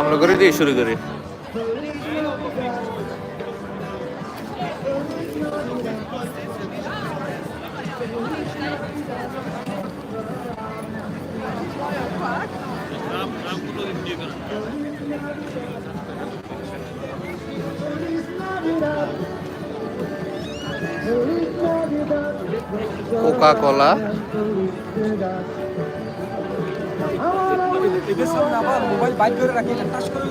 আমরা করে দিয়ে শুরু করি। কোকা কোলা এদের সামনে আবার মোবাইল বাইক করে রাখি টাচ করে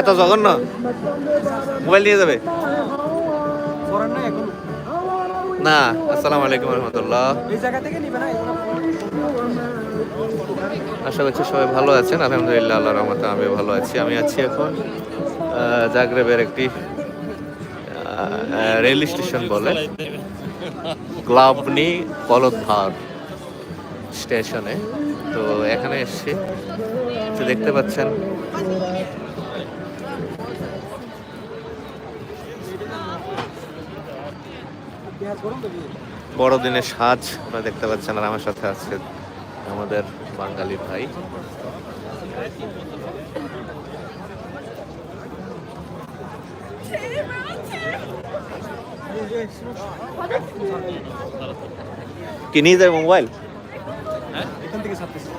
এত জঘন্য। মোবাইল নিয়ে যাবে? না আসসালামু আলাইকুম রহমতুল্লাহ। এই জায়গা থেকে নিবে না আশা করছি সবাই ভালো আছেন। আলহামদুলিল্লাহ আল্লাহ রহমতে আমি ভালো আছি। আমি আছি এখন জাগরেবের একটি রেল স্টেশন বলে। গ্লাবনি কলধার স্টেশনে। তো এখানে এসছি। তো দেখতে পাচ্ছেন। বড়দিনের সাজ আপনারা দেখতে পাচ্ছেন। আর আমার সাথে আছে আমাদের বাঙালি ভাই। কি নিয়ে যাবে মোবাইল? এখান থেকে ছাড়তেছি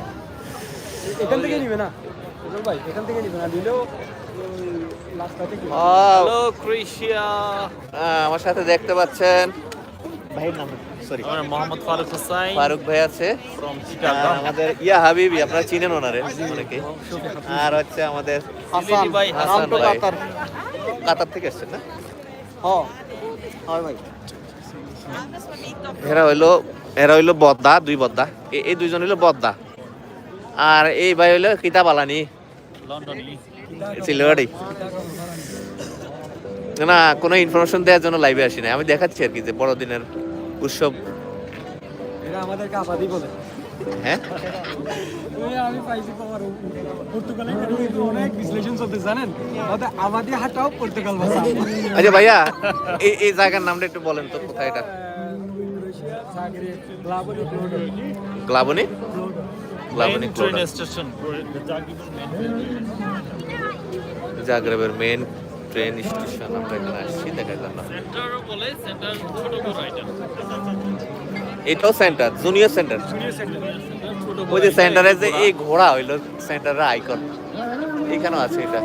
এখান থেকে নিবে না। ভাই এখান থেকে নিবে না। নিলেও হ্যালো ক্রোয়েশিয়া আমার সাথে দেখতে পাচ্ছেন। ভাইয়ের নাম সরি আমার মোহাম্মদ ফারুক হোসাইন। ফারুক ভাই আছে। আমাদের ইয়া হাবিবি আপনারা চিনেন ওনারে অনেকে। আর হচ্ছে আমাদের সিলেটি ভাই হাসান হাসান ভাই। কাতার। থেকে এসছেন না? হ্যাঁ হয় এরা হইল এরা হইল বদ্দা দুই বদ্দা। এ- এই দুইজন হইল বদ্দা। আর এই ভাই হইল কিতাব আলানি লন্ডন সিলগাড়ি না কোনো ইনফরমেশন দেওয়ার জন্য লাইভে আসি না আমি দেখাচ্ছি আর কি যে বড়দিনের উৎসব। এরা আমাদেরকে আবাদি বলে। হ্যাঁ? আমি পাইছি পাওয়ার পর্তুগালে অনেক বিশ্লেষণ চলতে জানেন? হাটাও পর্তুগাল ভাষা। আচ্ছা ভাইয়া এই এই জায়গার নামটা একটু বলেন তো কোথায় এটা? গ্লাবনি? গ্লাবনি ট্রেন স্টেশন জাগরেবের মেন ট্রেন স্টেশন আমরা এখানে আসছি জন্য সেন্টার বলে সেন্টার ছোট বড় এটা। এটাও সেন্টার জুনিয়র সেন্টার ওই যে সেন্টারে যে এই ঘোড়া হইল সেন্টারের আইকন এখানেও আছে এটা।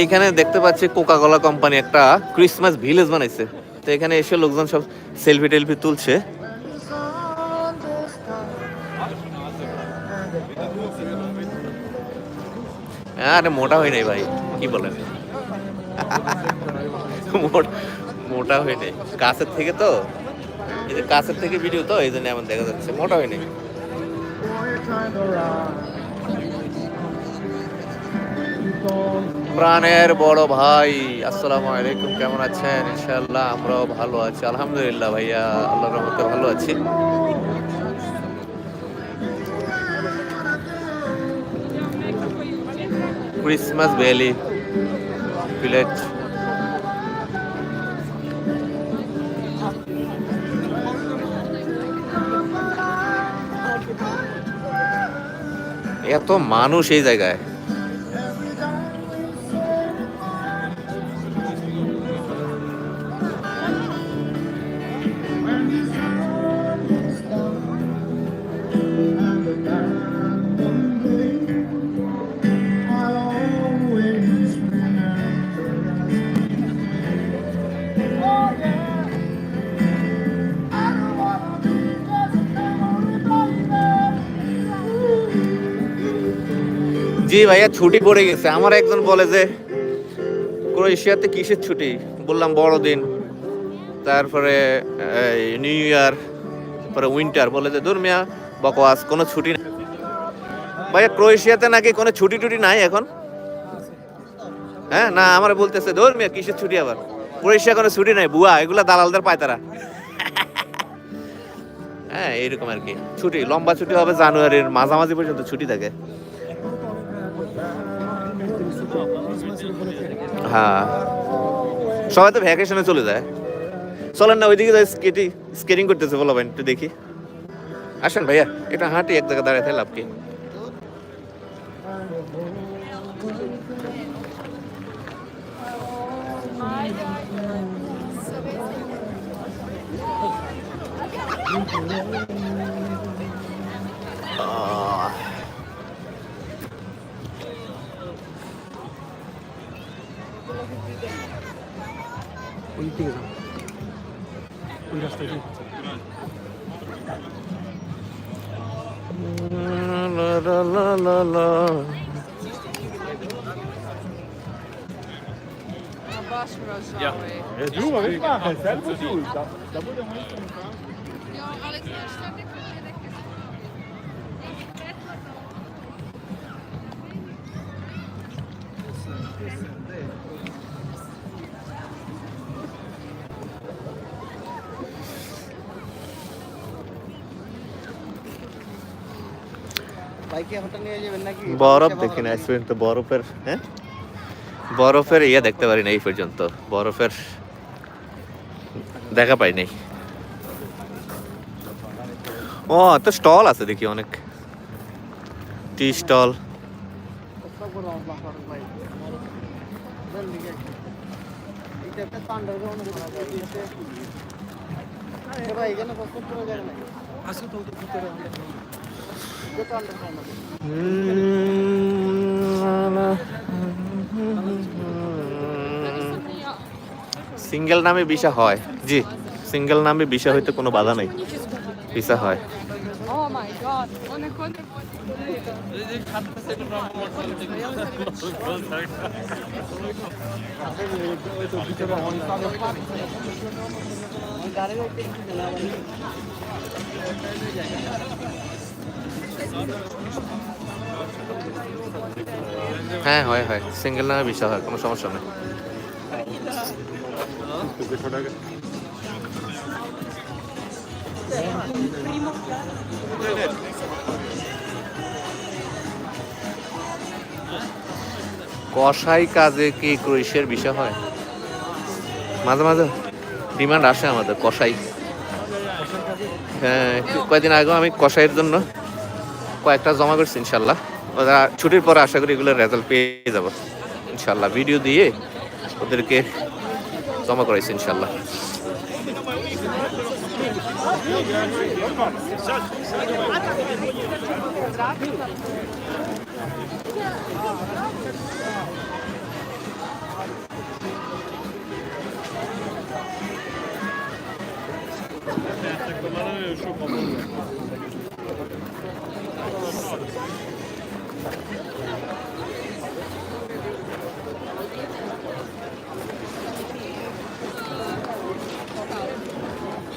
এইখানে দেখতে পাচ্ছি কোকা কোলা কোম্পানি একটা ক্রিসমাস ভিলেজ বানাইছে। তো এখানে এসে লোকজন সব সেলফি টেলফি তুলছে। আরে মোটা হয় নাই ভাই কি বলেন? মোট- হয় নাই কাছের থেকে তো? এই যে কাছের থেকে ভিডিও তো, এই জন্য এমন দেখা যাচ্ছে। মোটা হয় নাই প্রাণের বড় ভাই, আসসালামু আলাইকুম, কেমন আছেন? ইনশাআল্লাহ আমরাও ভালো আছি। আলহামদুলিল্লাহ ভাইয়া, আল্লাহর রহমতে ভালো আছি। Christmas valley. ভিলেজ এত মানুষ এই জায়গায়। জি ভাইয়া, ছুটি পড়ে গেছে। আমার একজন বলে যে, ক্রোয়েশিয়াতে কিসের ছুটি? বললাম বড়দিন। তারপরে নিউ ইয়ার তারপরে উইন্টার বলে যে দুর্মিয়া বকওয়াস, কোনো ছুটি নেই ভাইয়া, ক্রোয়েশিয়াতে নাকি কোনো ছুটি টুটি নাই এখন? হ্যাঁ না, আমার বলতেছে ধর্মিয়া কিসের ছুটি আবার? ক্রোয়েশিয়া কোনো ছুটি নাই, বুয়া, এগুলা দালালদের পায় তারা হ্যাঁ এইরকম আর কি। ছুটি, লম্বা ছুটি হবে জানুয়ারির মাঝামাঝি পর্যন্ত ছুটি থাকে। হ্যাঁ। সবাই তো ভ্যাকেশনে চলে যায়। চলেন না ওইদিকে স্কেটিং স্কেটিং করতেছে বলো একটু দেখি। আসেন ভাইয়া এটা হাঁটি এক জায়গায় দাঁড়াতে লাভ কি? আহ, ওই দিকে যাও ওই রাস্তায় যাও। la la la la la. Baš prošao Ja. ovaj. Drugo, već mahaj, sad mu tu. Da, da budemo Jo, বরফ দেখি না পর্যন্ত বরফের হ্যাঁ? বরফের ইয়ে দেখতে পারি না এই পর্যন্ত বরফের দেখা পাই নাই। ও তো স্টল আছে দেখি অনেক। Tea stall. আসো তো ভিতরে। সিঙ্গেল নামে ভিসা হয়। জি সিঙ্গেল নামে ভিসা হইতে কোনো বাধা নেই। ভিসা হয়। হ্যাঁ হয় হয়। সিঙ্গেল নামে ভিসা হয়, কোনো সমস্যা নেই। কষাই কাজে কি ক্রোয়েশিয়ার বিষয় হয়? মাঝে মাঝে। ডিমান্ড আসে আমাদের কষাই হ্যাঁ কয়েকদিন আগেও আমি কষাইয়ের জন্য কয়েকটা জমা করছি, ইনশাল্লাহ। ওরা ছুটির পরে আশা করি এগুলোর রেজাল্ট পেয়ে যাব, ইনশাল্লাহ। ভিডিও দিয়ে ওদেরকে জমা করাইছি, ইনশাল্লাহ।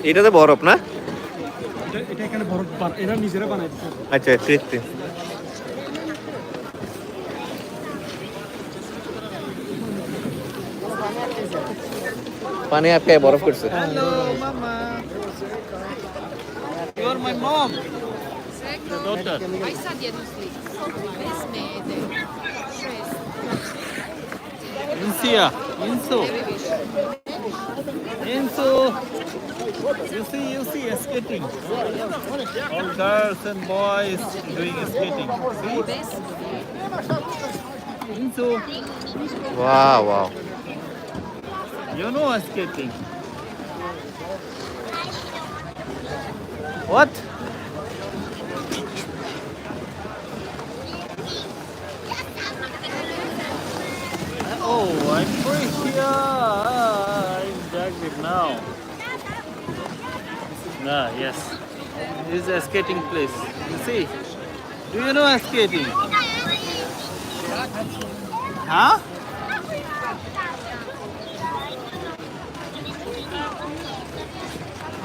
এটাতে বরফ না? এটা এটা এখানে বরফ বান- এরা নিজেরা বানায় আচ্ছা কৃত্রিম my mom. rekao, Doktor. aj sad jednu sliku. Bez mede. Šest. Insija, Insu. Insu. You see, you see, skating. All girls and boys doing skating. See? Insu. Wow, wow. You know skating. What? Ah, yes. This is a skating place. You see? Do you know skating? Huh?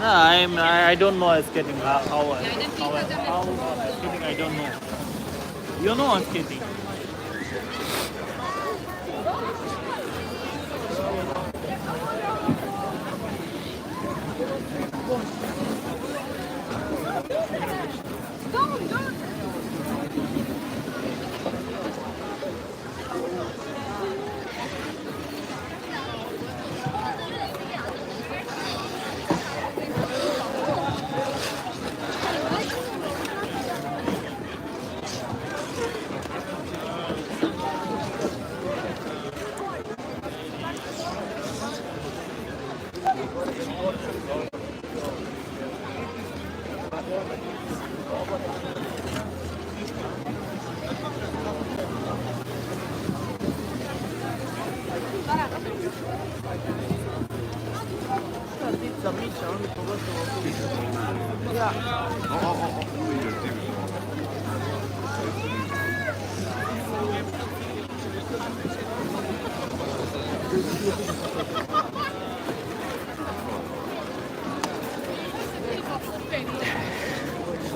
No, I'm. I, I don't know skating. How how how, how, how skating? I don't know. You know skating.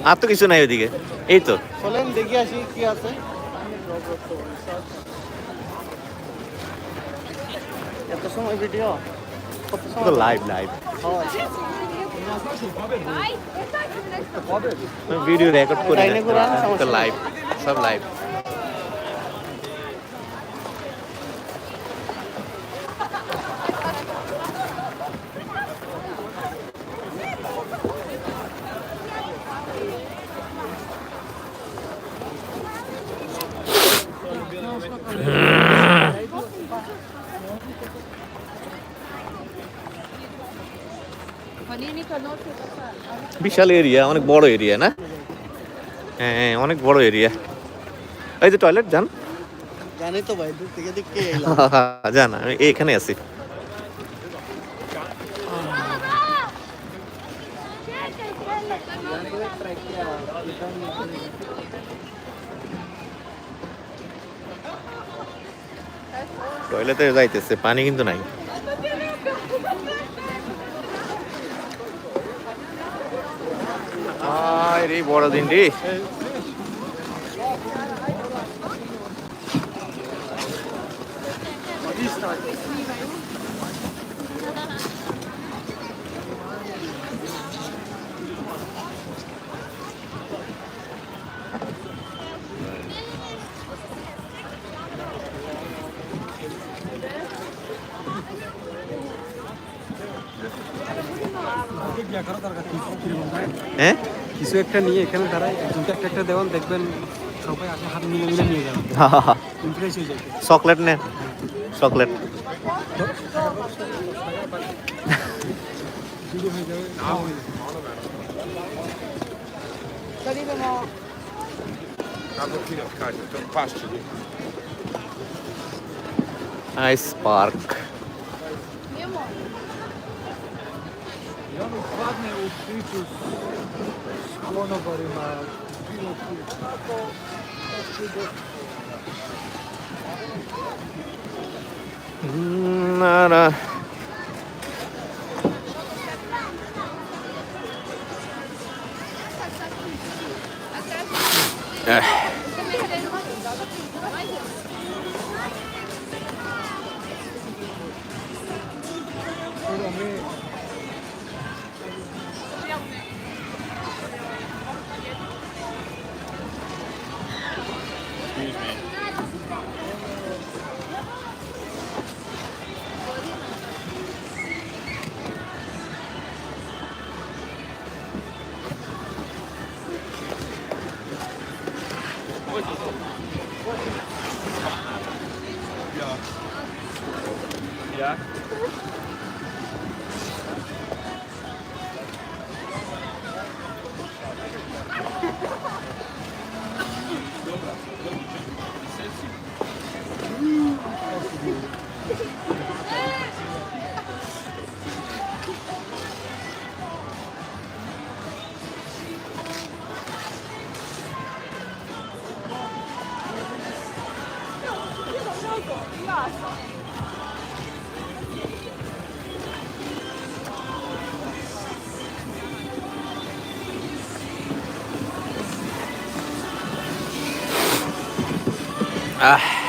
আর তো কিছু নাই ওইদিকে এই তো। চলেন দেখি আসি কি আছে। এত সময় video live live video record করে লাইভ সব লাইভ বিশাল এরিয়া অনেক বড় এরিয়া না? হ্যাঁ অনেক বড় এরিয়া এই যে টয়লেট যান। জানি তো ভাই দূর থেকে দেখতে যান আমি এখানে আছি। টয়লেটে যাইতেছে পানি কিন্তু নাই। వెరీ బోడదండి Thank you. একটা নিয়ে এখানে দাঁড়ায় একজনকে একটা একটা দেওয়ান দেখবেন সবাই আগে হাত মিলে মিলে নিয়ে যাবেন ইমপ্রেস হয়ে যাবে। চকলেট নেন চকলেট ভিডিও হয়ে I on upadne u priču s konobarima, bilo kje. Tako, tako do... Nara. É. Yeah. 哎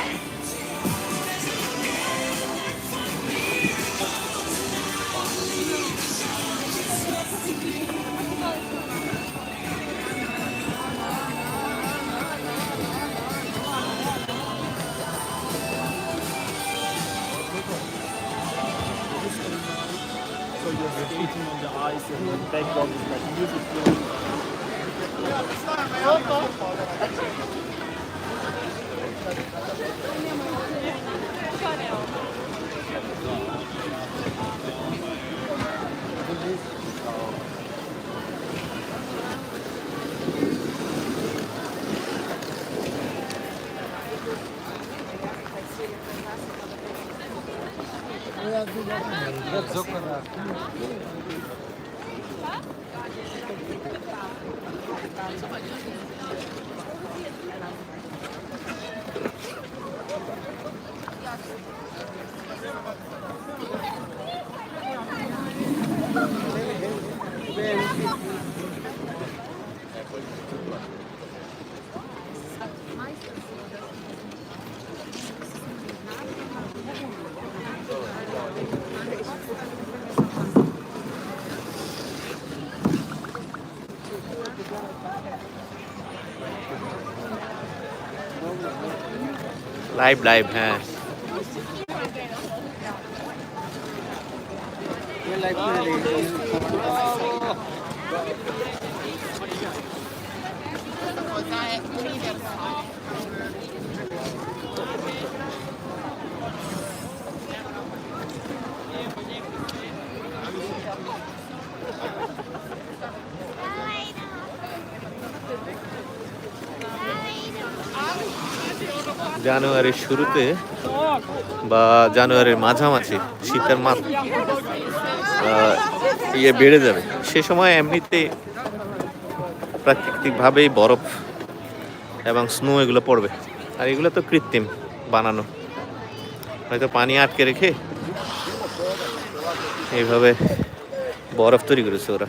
live live হ্যাঁ লাইভ করে দেখি জানুয়ারির শুরুতে বা জানুয়ারির মাঝামাঝি শীতের মাস ইয়ে বেড়ে যাবে। সে সময় এমনিতে প্রাকৃতিকভাবেই বরফ এবং স্নো এগুলো পড়বে। আর এগুলো তো কৃত্রিম বানানো। হয়তো পানি আটকে রেখে এইভাবে বরফ তৈরি করেছে ওরা।